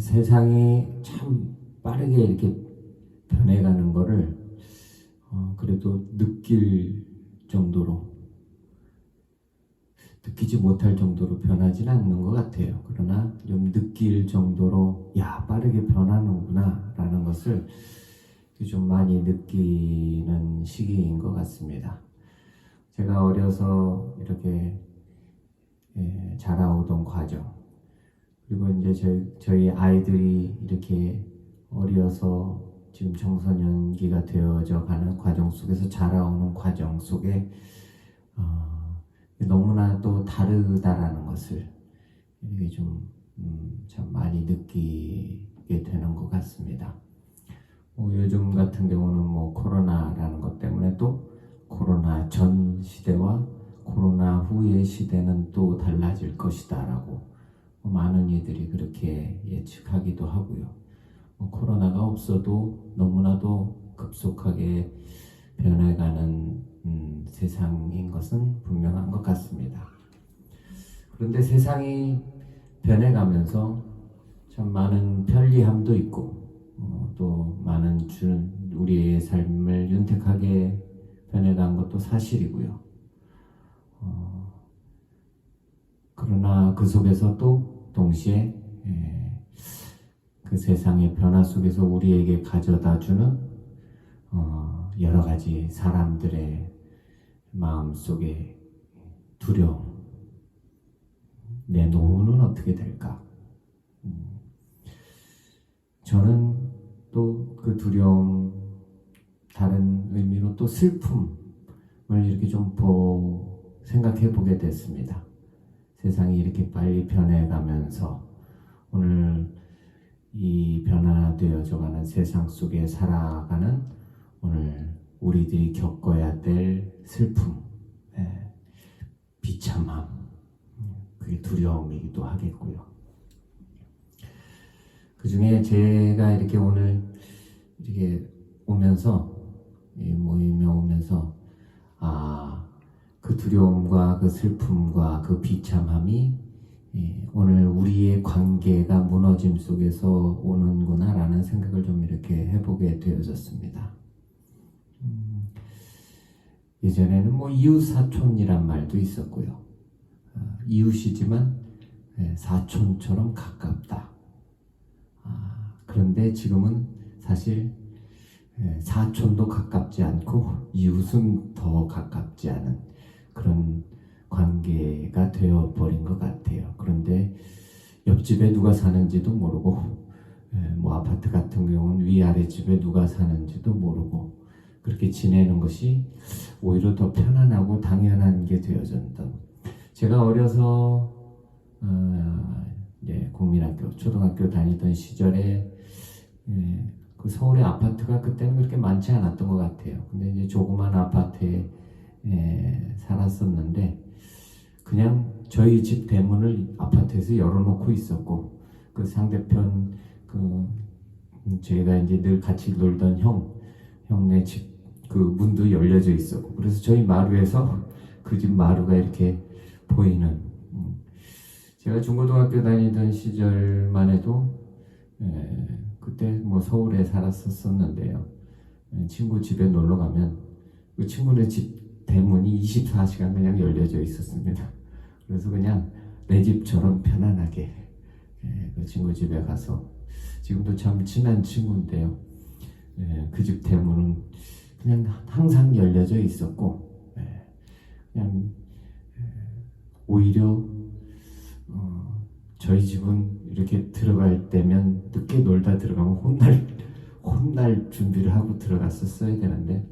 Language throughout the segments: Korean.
세상이 참 빠르게 이렇게 변해가는 거를 어, 그래도 느낄 정도로 느끼지 못할 정도로 변하진 않는 것 같아요. 그러나 좀 느낄 정도로 야 빠르게 변하는구나라는 것을 좀 많이 느끼는 시기인 것 같습니다. 제가 어려서 이렇게 예, 자라오던 과정 그리고 이제 저희, 저희 아이들이 이렇게 어려서 지금 청소년기가 되어져 가는 과정 속에서 자라오는 과정 속에 어, 너무나도 다르다라는 것을 이게 좀, 음, 참 많이 느끼게 되는 것 같습니다. 뭐 요즘 같은 경우는 뭐 코로나라는 것 때문에 또 코로나 전 시대와 코로나 후의 시대는 또 달라질 것이다라고 뭐 많은 이들이 그렇게 예측하기도 하고요. 뭐 코로나가 없어도 너무나도 급속하게 변해가는 음, 세상인 것은 분명한 것 같습니다. 그런데 세상이 변해가면서 참 많은 편리함도 있고 어, 또 많은 주, 우리의 삶을 윤택하게 변해간 것도 사실이고요. 어, 그러나 그 속에서 또 동시에 예, 그 세상의 변화 속에서 우리에게 가져다 주는 어, 여러 가지 사람들의 마음 속에 두려움, 내 노후는 어떻게 될까? 음, 저는 또 그 두려움, 다른 의미로 또 슬픔을 이렇게 좀 보, 생각해 보게 됐습니다. 세상이 이렇게 빨리 변해가면서 오늘 이 변화되어져 가는 세상 속에 살아가는 오늘 우리들이 겪어야 될 슬픔, 예, 비참함, 그게 두려움이기도 하겠고요. 그 중에 제가 이렇게 오늘 이렇게 오면서 이 모임에 오면서 아, 그 두려움과 그 슬픔과 그 비참함이 예, 오늘 우리의 관계가 무너짐 속에서 오는구나라는 생각을 좀 이렇게 해보게 되어졌습니다. 음, 예전에는 뭐 이웃 사촌이란 말도 있었고요. 어, 이웃이지만 예, 사촌처럼 가깝다. 아, 그런데 지금은 사실 예, 사촌도 가깝지 않고 이웃은 더 가깝지 않은 그런 관계가 되어 버린 것 같아요. 그런데 옆집에 누가 사는지도 모르고 예, 뭐 아파트 같은 경우는 위아래 집에 누가 사는지도 모르고 그렇게 지내는 것이 오히려 더 편안하고 당연한 게 되어졌던 제가 어려서 어, 이제 국민학교 초등학교 다니던 시절에 예, 그 서울의 아파트가 그때는 그렇게 많지 않았던 것 같아요. 근데 이제 조그만 아파트에 예, 살았었는데 그냥 저희 집 대문을 아파트에서 열어놓고 있었고 그 상대편 그 제가 이제 늘 같이 놀던 형 형네 집 그 문도 열려져 있었고 그래서 저희 마루에서 그 집 마루가 이렇게 보이는 음. 제가 중고등학교 다니던 시절만 해도 예, 그때 뭐 서울에 살았었었는데요. 예, 친구 집에 놀러 가면 그 친구네 집 대문이 24시간 그냥 열려져 있었습니다. 그래서 그냥 내 집처럼 편안하게 예, 그 친구 집에 가서 지금도 참 친한 친구인데요. 예, 그집 대문은 그냥 항상 열려져 있었고 예, 그냥 예, 오히려 어, 저희 집은 이렇게 들어갈 때면 늦게 놀다 들어가면 혼날 혼날 준비를 하고 들어갔었어야 되는데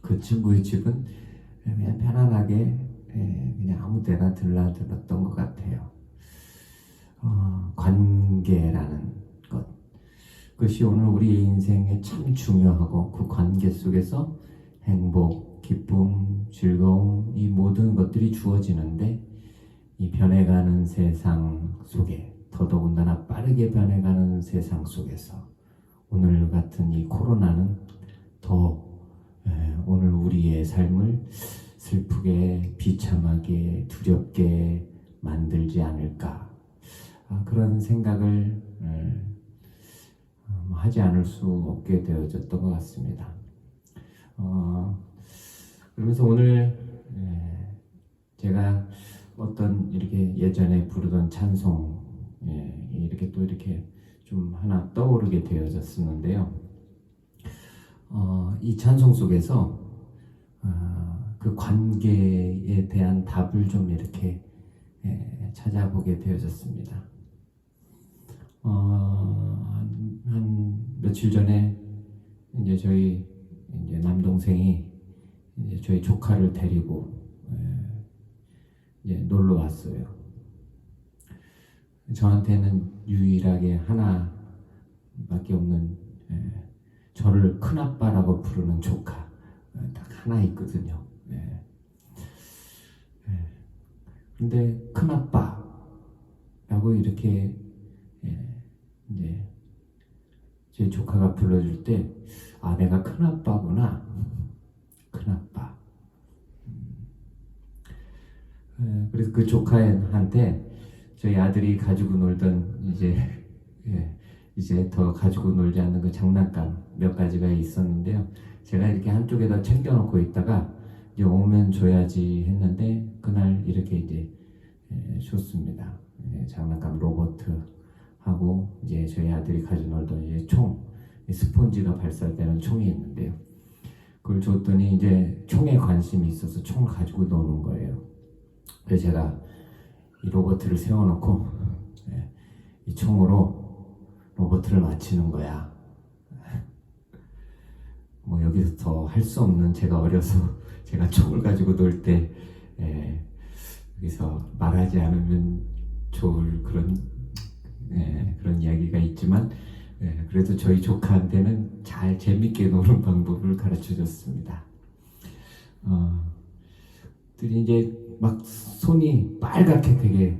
그 친구의 집은 그냥 편안하게 예, 그냥 아무 데나 들라들었던 것 같아요. 어, 관계라는 것 그것이 오늘 우리 인생에 참 중요하고 그 관계 속에서 행복, 기쁨, 즐거움 이 모든 것들이 주어지는데 이 변해가는 세상 속에 더더군다나 빠르게 변해가는 세상 속에서 오늘 같은 이 코로나는 더 에, 오늘 우리의 삶을 슬프게 비참하게 두렵게 만들지 않을까 아, 그런 생각을 어, 뭐 하지 않을 수 없게 되어졌던 것 같습니다. 어, 그러면서 오늘 예, 제가 어떤 이렇게 예전에 부르던 찬송 예, 이렇게 또 이렇게 좀 하나 떠오르게 되어졌었는데요. 어, 이 찬송 속에서 어, 그 관계에 대한 답을 좀 이렇게 예, 찾아보게 되어졌습니다. 어, 한, 한 며칠 전에 이제 저희 이제 남동생이 이제 저희 조카를 데리고 예, 이제 놀러 왔어요. 저한테는 유일하게 하나밖에 없는 예, 저를 큰아빠라고 부르는 조카 예, 딱 하나 있거든요. 예. 예. 근데 큰아빠라고 이렇게 예, 이제 제 조카가 불러줄 때 아 내가 큰아빠구나 큰아빠 예, 그래서 그 조카한테 저희 아들이 가지고 놀던 이제 예, 이제 더 가지고 놀지 않는 그 장난감 몇 가지가 있었는데요. 제가 이렇게 한쪽에다 챙겨놓고 있다가 이제 오면 줘야지 했는데 그날 이렇게 이제 예, 줬습니다. 예, 장난감 로버트 하고 이제 저희 아들이 가지고 놀던 이제 총이 스폰지가 발사되는 총이 있는데요. 그걸 줬더니 이제 총에 관심이 있어서 총을 가지고 노는 거예요. 그래서 제가 이 로버트를 세워놓고 예, 이 총으로 로버트를 맞히는 거야. 뭐 여기서 더 할 수 없는 제가 어려서 제가 총을 가지고 놀 때 여기서 말하지 않으면 좋을 그런 예, 그런 이야기가 있지만 예, 그래도 저희 조카한테는 잘 재밌게 노는 방법을 가르쳐 줬습니다. 어, 이제 막 손이 빨갛게 되게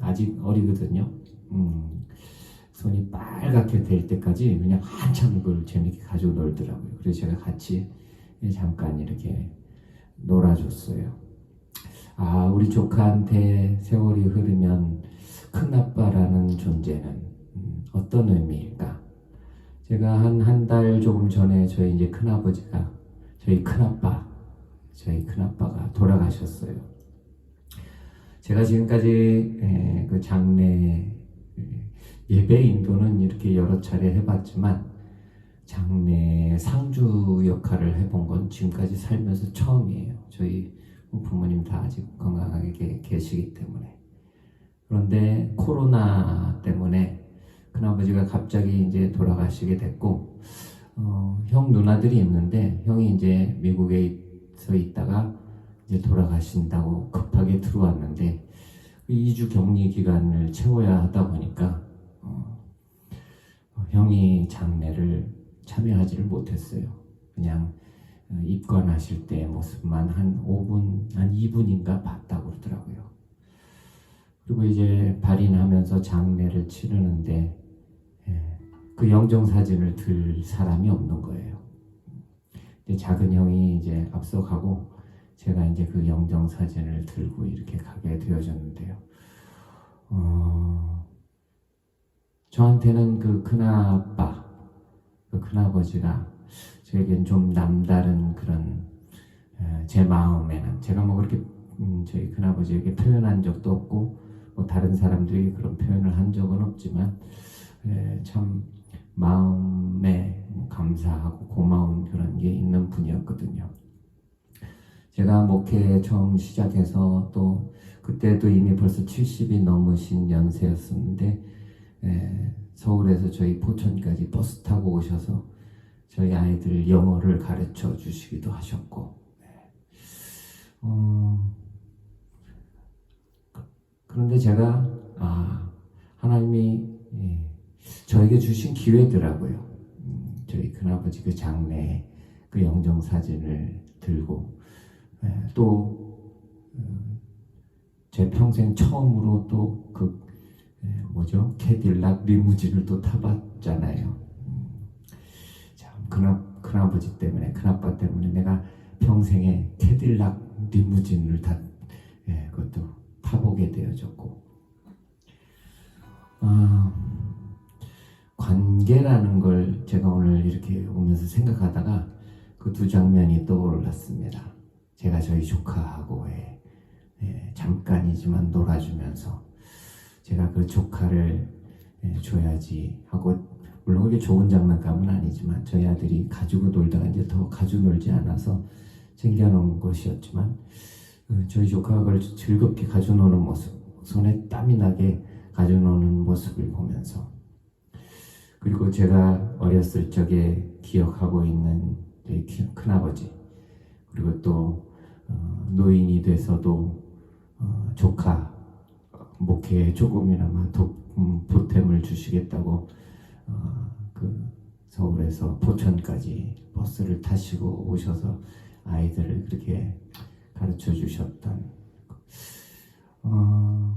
아직 어리거든요. 음, 손이 빨갛게 될 때까지 그냥 한참 그걸 재밌게 가지고 놀더라고요. 그래서 제가 같이 잠깐 이렇게 놀아줬어요. 아, 우리 조카한테 세월이 흐르면 큰아빠라는 존재는 음, 어떤 의미일까? 제가 한 한 달 조금 전에 저희 이제 큰아버지가 저희 큰아빠, 저희 큰아빠가 돌아가셨어요. 제가 지금까지 에, 그 장례 예배 인도는 이렇게 여러 차례 해봤지만 장례 상주 역할을 해본 건 지금까지 살면서 처음이에요. 저희 부모님 다 아직 건강하게 계- 계시기 때문에. 그런데 코로나 때문에 큰아버지가 갑자기 이제 돌아가시게 됐고, 어, 형 누나들이 있는데, 형이 이제 미국에 서 있다가 이제 돌아가신다고 급하게 들어왔는데, 그 2주 격리 기간을 채워야 하다 보니까, 어, 어, 형이 장례를 참여하지를 못했어요. 그냥 어, 입관하실 때 모습만 한 5분, 한 2분인가 봤다고 그러더라고요. 그리고 이제 발인하면서 장례를 치르는데 예, 그 영정 사진을 들 사람이 없는 거예요. 작은 형이 이제 앞서가고 제가 이제 그 영정 사진을 들고 이렇게 가게 되어졌는데요. 어, 저한테는 그 큰아빠, 그 큰아버지가 저에겐 좀 남다른 그런 에, 제 마음에는 제가 뭐 그렇게 음, 저희 큰아버지에게 표현한 적도 없고 뭐 다른 사람들이 그런 표현을 한 적은 없지만 에, 참 마음에 감사하고 고마운 그런 게 있는 분이었거든요. 제가 목회 처음 시작해서 또 그때도 이미 벌써 70이 넘으신 연세였었는데 에, 서울에서 저희 포천까지 버스 타고 오셔서 저희 아이들 영어를 가르쳐 주시기도 하셨고 네. 어, 그- 그런데 제가 아 하나님이 예, 저에게 주신 기회더라고요. 음, 저희 큰아버지 그 장례 그 영정 사진을 들고 예, 또제 평생 처음으로 또그 뭐죠 캐딜락 리무진을 또 타봤잖아요. 음, 참 큰아 큰아버지 때문에 큰아빠 때문에 내가 평생에 캐딜락 리무진을 다 예, 그것도 타보게 되어졌고 아, 관계라는 걸 제가 오늘 이렇게 오면서 생각하다가 그 두 장면이 떠올랐습니다. 제가 저희 조카하고의 예, 잠깐이지만 놀아주면서 제가 그 조카를 예, 줘야지 하고 물론 그게 좋은 장난감은 아니지만 저희 아들이 가지고 놀다가 이제 더 가지고 놀지 않아서 챙겨놓은 것이었지만 그 저희 조카가 그걸 즐겁게 가지고 노는 모습 손에 땀이 나게 가지고 노는 모습을 보면서 그리고 제가 어렸을 적에 기억하고 있는 큰아버지 그리고 또 어, 노인이 돼서도 어, 조카 어, 목회에 조금이나마 도, 음, 보탬을 주시겠다고 어, 그 서울에서 포천까지 버스를 타시고 오셔서 아이들을 그렇게 가르쳐 주셨던 어,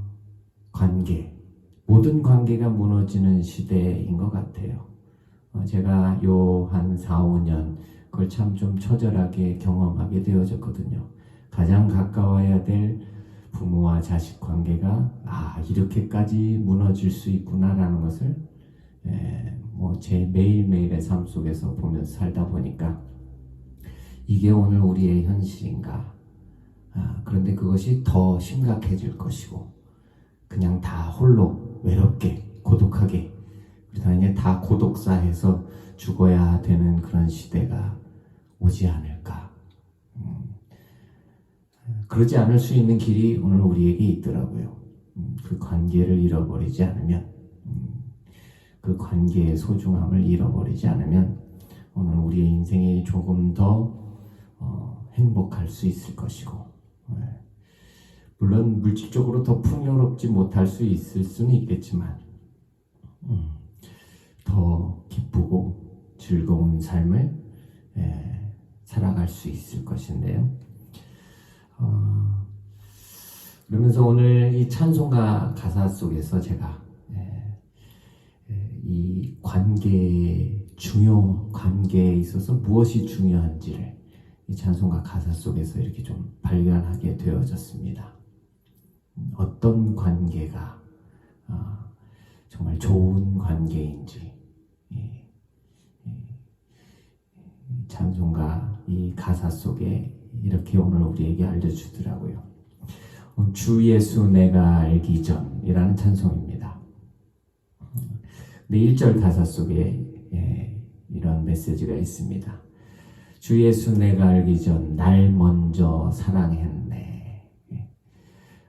관계 모든 관계가 무너지는 시대인 것 같아요. 어, 제가 요 한 4, 5년 그걸 참 좀 처절하게 경험하게 되어졌거든요. 가장 가까워야 될 부모와 자식 관계가 아 이렇게까지 무너질 수 있구나라는 것을 뭐 제 매일매일의 삶 속에서 보면서 살다 보니까 이게 오늘 우리의 현실인가? 아, 그런데 그것이 더 심각해질 것이고 그냥 다 홀로 외롭게 고독하게 그러다 다 고독사해서 죽어야 되는 그런 시대가 오지 않을까? 음, 그러지 않을 수 있는 길이 오늘 우리에게 있더라고요 음, 그 관계를 잃어버리지 않으면 음, 그 관계의 소중함을 잃어버리지 않으면 오늘 우리의 인생이 조금 더 어, 행복할 수 있을 것이고 예. 물론 물질적으로 더 풍요롭지 못할 수 있을 수는 있겠지만 음, 더 기쁘고 즐거운 삶을 예, 살아갈 수 있을 것인데요. 어, 그러면서 오늘 이 찬송가 가사 속에서 제가 예, 예, 이 관계 중요 관계에 있어서 무엇이 중요한지를 이 찬송가 가사 속에서 이렇게 좀 발견하게 되어졌습니다. 어떤 관계가 어, 정말 좋은 관계인지 이 찬송가 이 가사 속에 이렇게 오늘 우리에게 알려주더라고요. 주 예수 내가 알기 전이라는 찬송입니다. 네 1절 가사 속에 예, 이런 메시지가 있습니다. 주 예수 내가 알기 전 날 먼저 사랑했네. 예.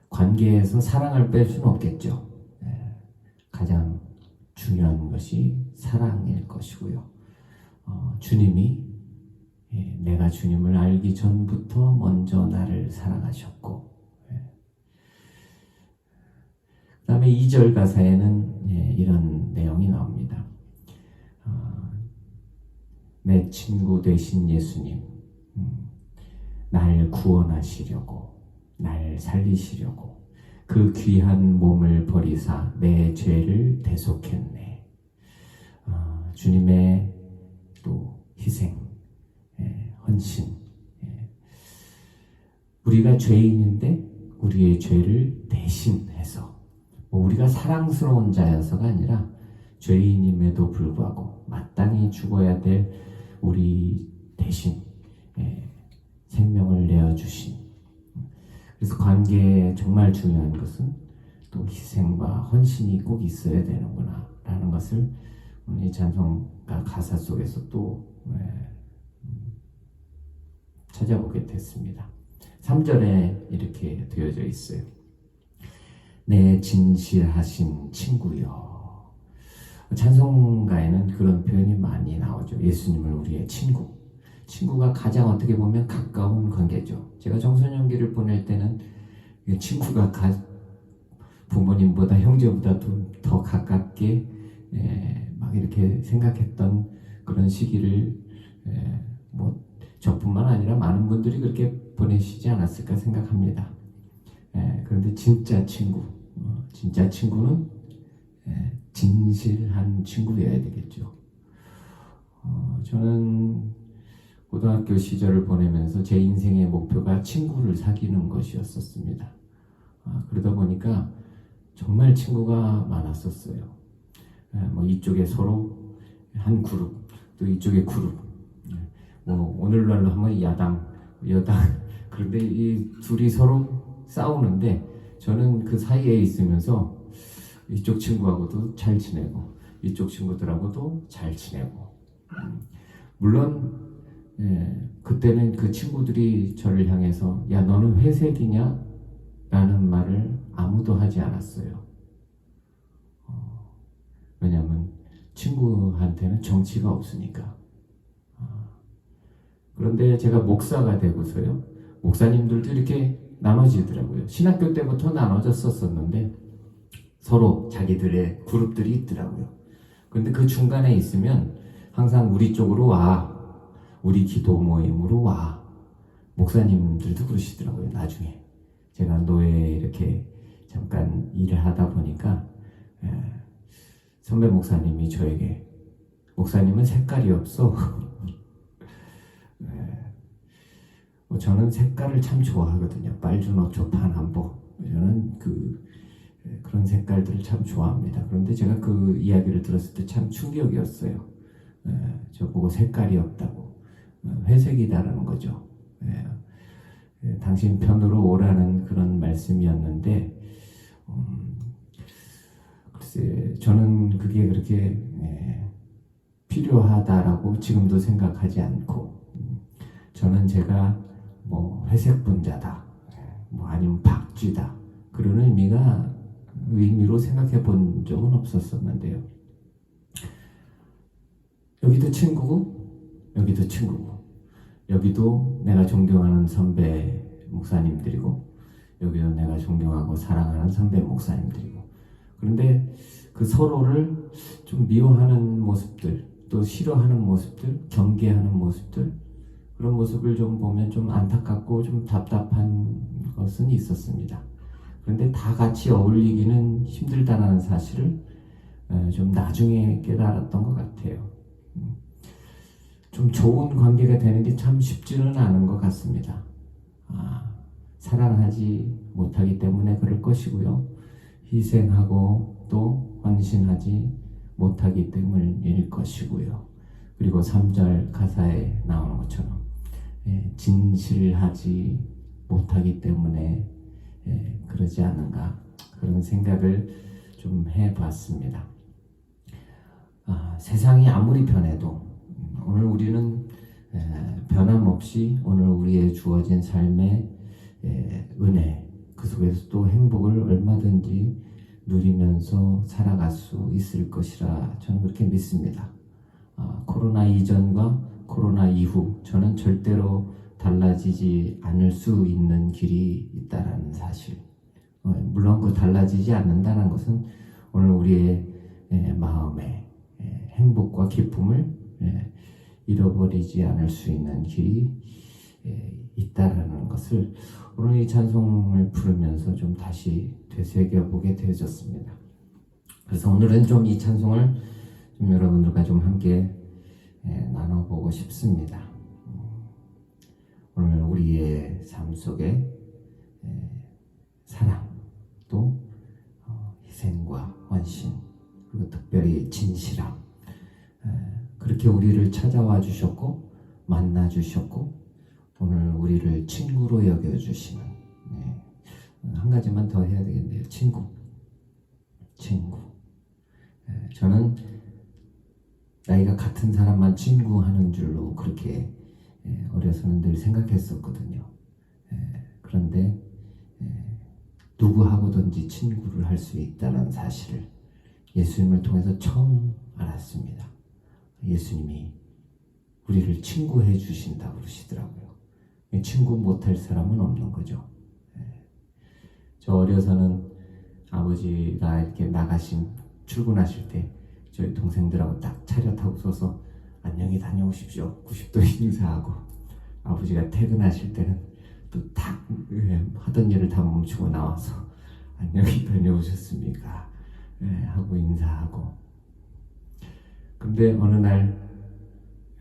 관계에서 사랑을 뺄 수는 없겠죠. 예. 가장 중요한 것이 사랑일 것이고요. 어, 주님이 예, 내가 주님을 알기 전부터 먼저 나를 사랑하셨고 예. 그 다음에 2절 가사에는 예, 이런 내용이 나옵니다. 어, 내 친구 되신 예수님 음, 날 구원하시려고 날 살리시려고 그 귀한 몸을 버리사 내 죄를 대속했네. 어, 주님의 또 희생, 예, 헌신. 예. 우리가 죄인인데 우리의 죄를 대신해서 뭐 우리가 사랑스러운 자여서가 아니라 죄인임에도 불구하고 마땅히 죽어야 될 우리 대신 예, 생명을 내어 주신 그래서 관계에 정말 중요한 것은 또 희생과 헌신이 꼭 있어야 되는구나 라는 것을 오늘 이 찬송가 가사 속에서 또 예, 음, 찾아보게 됐습니다. 3절에 이렇게 되어져 있어요. 내 진실하신 친구여. 찬송가에는 그런 표현이 많이 나오죠. 예수님을 우리의 친구. 친구가 가장 어떻게 보면 가까운 관계죠. 제가 청소년기를 보낼 때는 이 친구가 가, 부모님보다 형제보다 더, 더 가깝게 에, 막 이렇게 생각했던 그런 시기를 에, 뭐 저뿐만 아니라 많은 분들이 그렇게 보내시지 않았을까 생각합니다. 에, 그런데 진짜 친구, 어, 진짜 친구는 에, 진실한 친구여야 되겠죠. 어, 저는 고등학교 시절을 보내면서 제 인생의 목표가 친구를 사귀는 것이었었습니다. 아, 그러다 보니까 정말 친구가 많았었어요. 에, 뭐 이쪽에 서로 한 그룹 또 이쪽에 그룹 예, 뭐 오늘날로 하면 야당 여당 그런데 이 둘이 서로 싸우는데 저는 그 사이에 있으면서 이쪽 친구하고도 잘 지내고 이쪽 친구들하고도 잘 지내고 음, 물론 예, 그때는 그 친구들이 저를 향해서 야 너는 회색이냐? 라는 말을 아무도 하지 않았어요. 어, 왜냐하면 친구한테는 정치가 없으니까. 아, 그런데 제가 목사가 되고서요. 목사님들도 이렇게 나눠지더라고요. 신학교 때부터 나눠졌었었는데 서로 자기들의 그룹들이 있더라고요. 그런데 그 중간에 있으면 항상 우리 쪽으로 와. 우리 기도 모임으로 와. 목사님들도 그러시더라고요. 나중에 제가 노예에 이렇게 잠깐 일을 하다 보니까 에, 선배 목사님이 저에게 목사님은 색깔이 없어. 에, 뭐 저는 색깔을 참 좋아하거든요. 빨주노 초파남보 저는 그 에, 그런 색깔들을 참 좋아합니다. 그런데 제가 그 이야기를 들었을 때 참 충격이었어요. 에, 저보고 색깔이 없다고 어, 회색이다라는 거죠. 예, 예, 당신 편으로 오라는 그런 말씀이었는데, 음, 글쎄, 저는 그게 그렇게 예, 필요하다라고 지금도 생각하지 않고, 음, 저는 제가 뭐 회색 분자다, 예, 뭐 아니면 박쥐다, 그런 의미가 의미로 생각해 본 적은 없었었는데요. 여기도 친구고, 여기도 친구고, 여기도 내가 존경하는 선배 목사님들이고 여기도 내가 존경하고 사랑하는 선배 목사님들이고. 그런데 그 서로를 좀 미워하는 모습들 또 싫어하는 모습들 경계하는 모습들 그런 모습을 좀 보면 좀 안타깝고 좀 답답한 것은 있었습니다. 그런데 다 같이 어울리기는 힘들다는 사실을 에, 좀 나중에 깨달았던 것 같아요. 좀 좋은 관계가 되는 게 참 쉽지는 않은 것 같습니다. 아, 사랑하지 못하기 때문에 그럴 것이고요. 희생하고 또 헌신하지 못하기 때문일 것이고요. 그리고 3절 가사에 나오는 것처럼 예, 진실하지 못하기 때문에 예, 그러지 않은가 그런 생각을 좀 해봤습니다. 아, 세상이 아무리 변해도 오늘 우리는 변함없이 오늘 우리의 주어진 삶의 은혜 그 속에서 또 행복을 얼마든지 누리면서 살아갈 수 있을 것이라 저는 그렇게 믿습니다. 아, 코로나 이전과 코로나 이후 저는 절대로 달라지지 않을 수 있는 길이 있다라는 사실. 어, 물론 그 달라지지 않는다는 것은 오늘 우리의 마음에 행복과 기쁨을 잃어버리지 않을 수 있는 길이 있다라는 것을 오늘 이 찬송을 부르면서 좀 다시 되새겨 보게 되어졌습니다. 그래서 오늘은 좀 이 찬송을 좀 여러분들과 좀 함께 나눠보고 싶습니다. 오늘 우리의 삶 속에 사랑 또 어, 희생과 헌신 그리고 특별히 진실함 그렇게 우리를 찾아와 주셨고 만나 주셨고 오늘 우리를 친구로 여겨 주시는 네. 한 가지만 더 해야 되겠네요. 친구, 친구. 네. 저는 나이가 같은 사람만 친구하는 줄로 그렇게 네. 어려서는 늘 생각했었거든요. 네. 그런데 네. 누구하고든지 친구를 할 수 있다는 사실을 예수님을 통해서 처음 알았습니다. 예수님이 우리를 친구해 주신다고 그러시더라고요. 친구 못할 사람은 없는 거죠. 예. 저 어려서는 아버지가 이렇게 나가신 출근하실 때 저희 동생들하고 딱 차렷하고 서서 안녕히 다녀오십시오. 90도 인사하고 아버지가 퇴근하실 때는 또딱 예, 하던 일을 다 멈추고 나와서 안녕히 다녀오셨습니까? 예, 하고 인사하고 근데 어느 날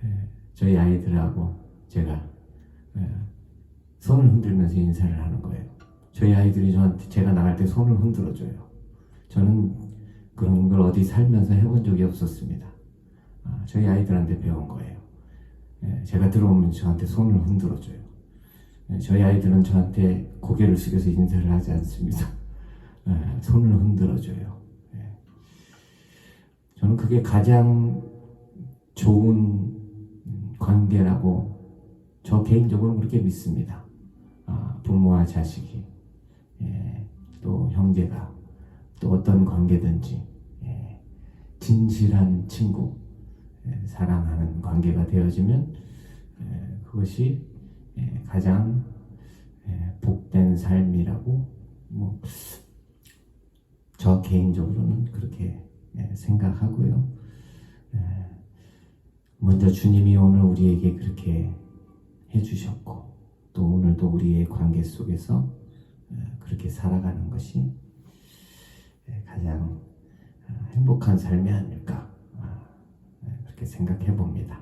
예, 저희 아이들하고 제가 예, 손을 흔들면서 인사를 하는 거예요. 저희 아이들이 저한테 제가 나갈 때 손을 흔들어줘요. 저는 그런 걸 어디 살면서 해본 적이 없었습니다. 아, 저희 아이들한테 배운 거예요. 예, 제가 들어오면 저한테 손을 흔들어줘요. 예, 저희 아이들은 저한테 고개를 숙여서 인사를 하지 않습니다. 예, 손을 흔들어줘요. 예. 저는 그게 가장 좋은 음, 관계라고 저 개인적으로 그렇게 믿습니다. 아, 부모와 자식이 예, 또 형제가 또 어떤 관계든지 예, 진실한 친구 예, 사랑하는 관계가 되어지면 예, 그것이 예, 가장 예, 복된 삶이라고 뭐 저 개인적으로는 그렇게 예, 생각하고요. 예, 먼저 주님이 오늘 우리에게 그렇게 해주셨고 또 오늘도 우리의 관계 속에서 예, 그렇게 살아가는 것이 예, 가장 아, 행복한 삶이 아닐까 아, 예, 그렇게 생각해 봅니다.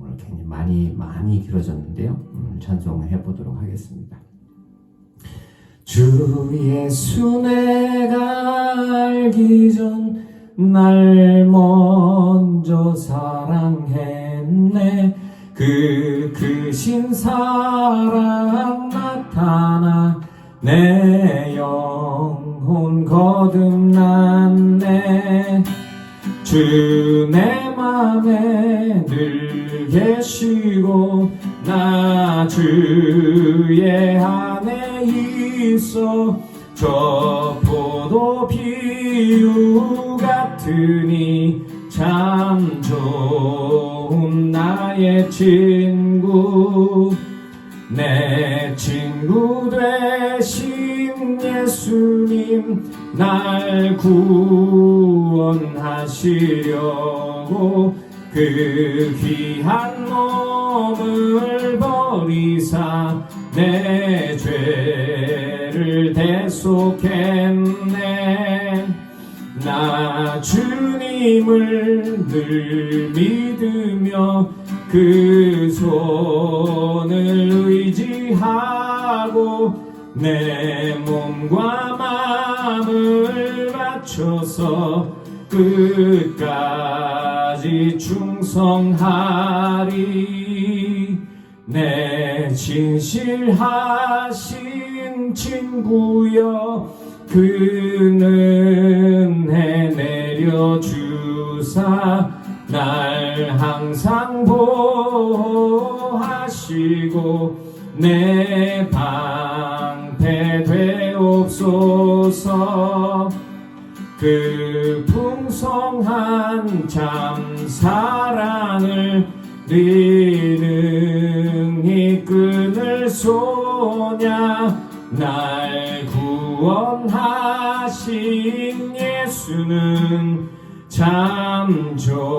오늘 굉장히 많이 많이 길어졌는데요. 음, 찬송해 보도록 하겠습니다. 주 예수 내가 알기 전 날 먼저 사랑했네 그 크신 사랑 나타나 내 주내 맘에 늘 계시고 나 주의 안에 있어 저 포도 비유 같으니 참 좋은 나의 친구. 내 친구 되신 예수님 날 구원하시려고 그 귀한 몸을 버리사 내 죄를 대속했네. 나 주님을 늘 믿으며 그 손을 의지하고 내 몸과 마음을 바쳐서 끝까지 충성하리. 내 진실하신 친구여 그는 해 내려주사 날 항상 보호하시고 내방 그 풍성한 참 사랑을 리능히 끊을 소냐? 날 구원하신 예수는 참 좋은